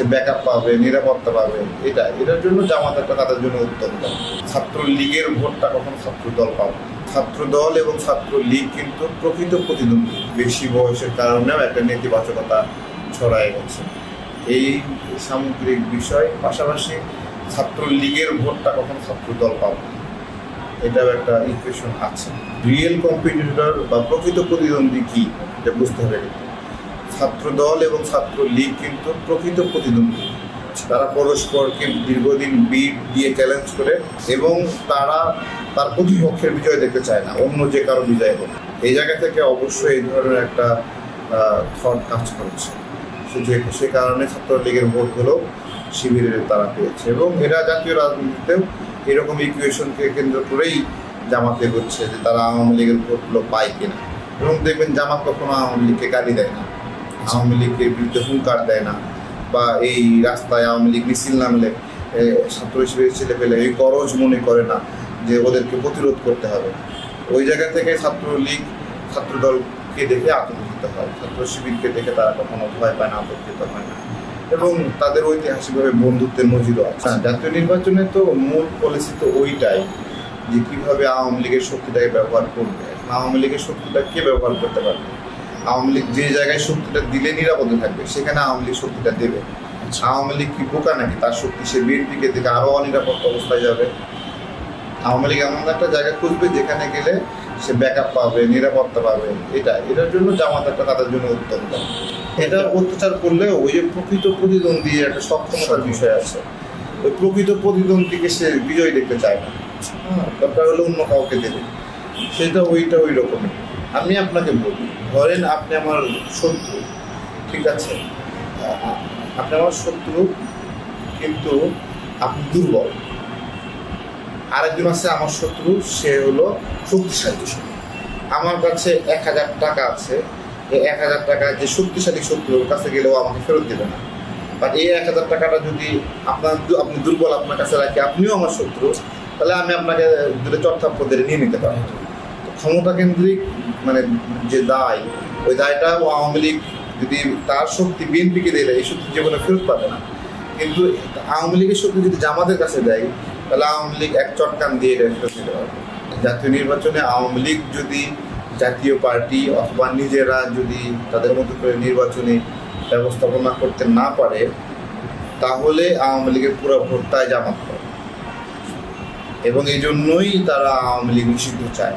সে backup পাবে, নিরাপত্তা পাবে, এটা, এটার জন্য জামাত একটা তাদের জন্য উত্তম দল। ছাত্র লীগের ভোটটা কখন ছাত্র দল পাবে ছাত্র দল এবং ছাত্র লীগ কিন্তু প্রকৃত প্রতিদ্বন্দ্বী। বেশি বয়সের কারণেও একটা নেতিবাচকতা ছড়ায় গেছে। এই সামগ্রিক বিষয়, পাশাপাশি ছাত্র লীগের ভোটটা কখন ছাত্র দল পাবে এটাও একটা ইকুয়েশন আছে। রিয়েল কম্পিটিটর বা প্রকৃত প্রতিদ্বন্দ্বী কি? এটা বুঝতে হবে ছাত্র দল এবং ছাত্র লীগ কিন্তু প্রকৃত প্রতিদ্বন্দ্বী। তারা পরস্পরকে দীর্ঘদিন বিট দিয়ে চ্যালেঞ্জ করে এবং তারা তার প্রতিপক্ষের বিজয় দেখতে চায় না, অন্য যে কারও বিজয় হোক। এই জায়গা থেকে অবশ্যই এই ধরনের একটা থট কাজ করছে। সে যে, সে কারণে ছাত্রলীগের ভোটগুলো শিবিরের তারা পেয়েছে এবং এরা জাতীয় রাজনীতিতেও এরকম ইকুয়েশনকে কেন্দ্র করেই জামাতে হচ্ছে যে তারা আওয়ামী লীগের ভোটগুলো পায় কিনা। এবং দেখবেন জামাত কখনো আওয়ামী লীগকে গালি দেয় না। আওয়ামী লীগের বিরুদ্ধে হুঙ্কার দেয় না বা এই রাস্তায় আওয়ামী লীগ মিছিল নামলে ছাত্র হিসেবে ছেলে পেলে এই গরজ মনে করে না যে ওদেরকে প্রতিরোধ করতে হবে। ওই জায়গা থেকে ছাত্রলীগ ছাত্রদলকে দেখে আতঙ্কিত হয়। ছাত্র শিবিরকে দেখে তারা কখনো ভয় পায় না আতঙ্কিত হয় না। এবং তাদের ঐতিহাসিকভাবে বন্ধুত্বের নজিরও আছে। হ্যাঁ, জাতীয় নির্বাচনে তো মূল পলিসি তো ওইটাই যে কীভাবে আওয়ামী লীগের শক্তিটাকে ব্যবহার করবে। আওয়ামী লীগের শক্তিটা কে ব্যবহার করতে পারবে? আওয়ামী লীগ যে জায়গায় শক্তিটা দিলে নিরাপদে থাকবে সেখানে আওয়ামী লীগ শক্তিটা দেবে। আওয়ামী লীগ কি বোকা নাকি? তার শক্তি সে বিএনপিকে দিকে আরও অনিরাপদ অবস্থায় যাবে। আওয়ামী লীগ এমন একটা জায়গা খুঁজবে যেখানে গেলে সে ব্যাকআপ পাবে নিরাপত্তা পাবে। এটা এটার জন্য জামাত একটা তাদের জন্য দল এটা অত্যাচার করলে ওই যে প্রকৃত প্রতিদ্বন্দ্বী একটা সক্ষমতার বিষয় আছে। ওই প্রকৃত প্রতিদ্বন্দ্বীকে সে বিজয় দেখতে চায় না। হ্যাঁ, দরকার হলে অন্য কাউকে দেবে। সেটা ওইটা ওই রকমই। আমি আপনাকে বলি, ধরেন আপনি আমার শত্রু, ঠিক আছে? আপনি আমার শত্রু, কিন্তু আপনি দুর্বল। আরেকজন আছে আমার শত্রু, সে হলো শক্তিশালী আমার কাছে এক হাজার টাকা আছে, এই এক হাজার টাকা যে শক্তিশালী শত্রুর কাছে গেলেও আমাকে ফেরত দেবে না। বাট এই এক হাজার টাকাটা যদি আপনার আপনি দুর্বল আপনার কাছে রাখি, আপনিও আমার শত্রু, তাহলে আমি আপনাকে দুটো দিয়ে নিয়ে নিতে পারব। তো ক্ষমতা কেন্দ্রিক মানে যে দায়, ওই দায়টা আওয়ামী লীগ যদি তার শক্তি বিএনপিকে দিলে এই শক্তি জীবনে ফেরত পাবে না। কিন্তু আওয়ামী লীগের শক্তি যদি জামাতের কাছে দেয়, তাহলে আওয়ামী লীগ এক চটকান দিয়ে এটা ফেরত দিতে পারবে। জাতীয় নির্বাচনে আওয়ামী লীগ যদি জাতীয় পার্টি অথবা নিজেরা যদি তাদের মতো করে নির্বাচনী ব্যবস্থাপনা করতে না পারে, তাহলে আওয়ামী লীগের পুরো ভোটটাই জামাত পাবে এবং এই জন্যই তারা আওয়ামী লীগ নিষিদ্ধ চায়।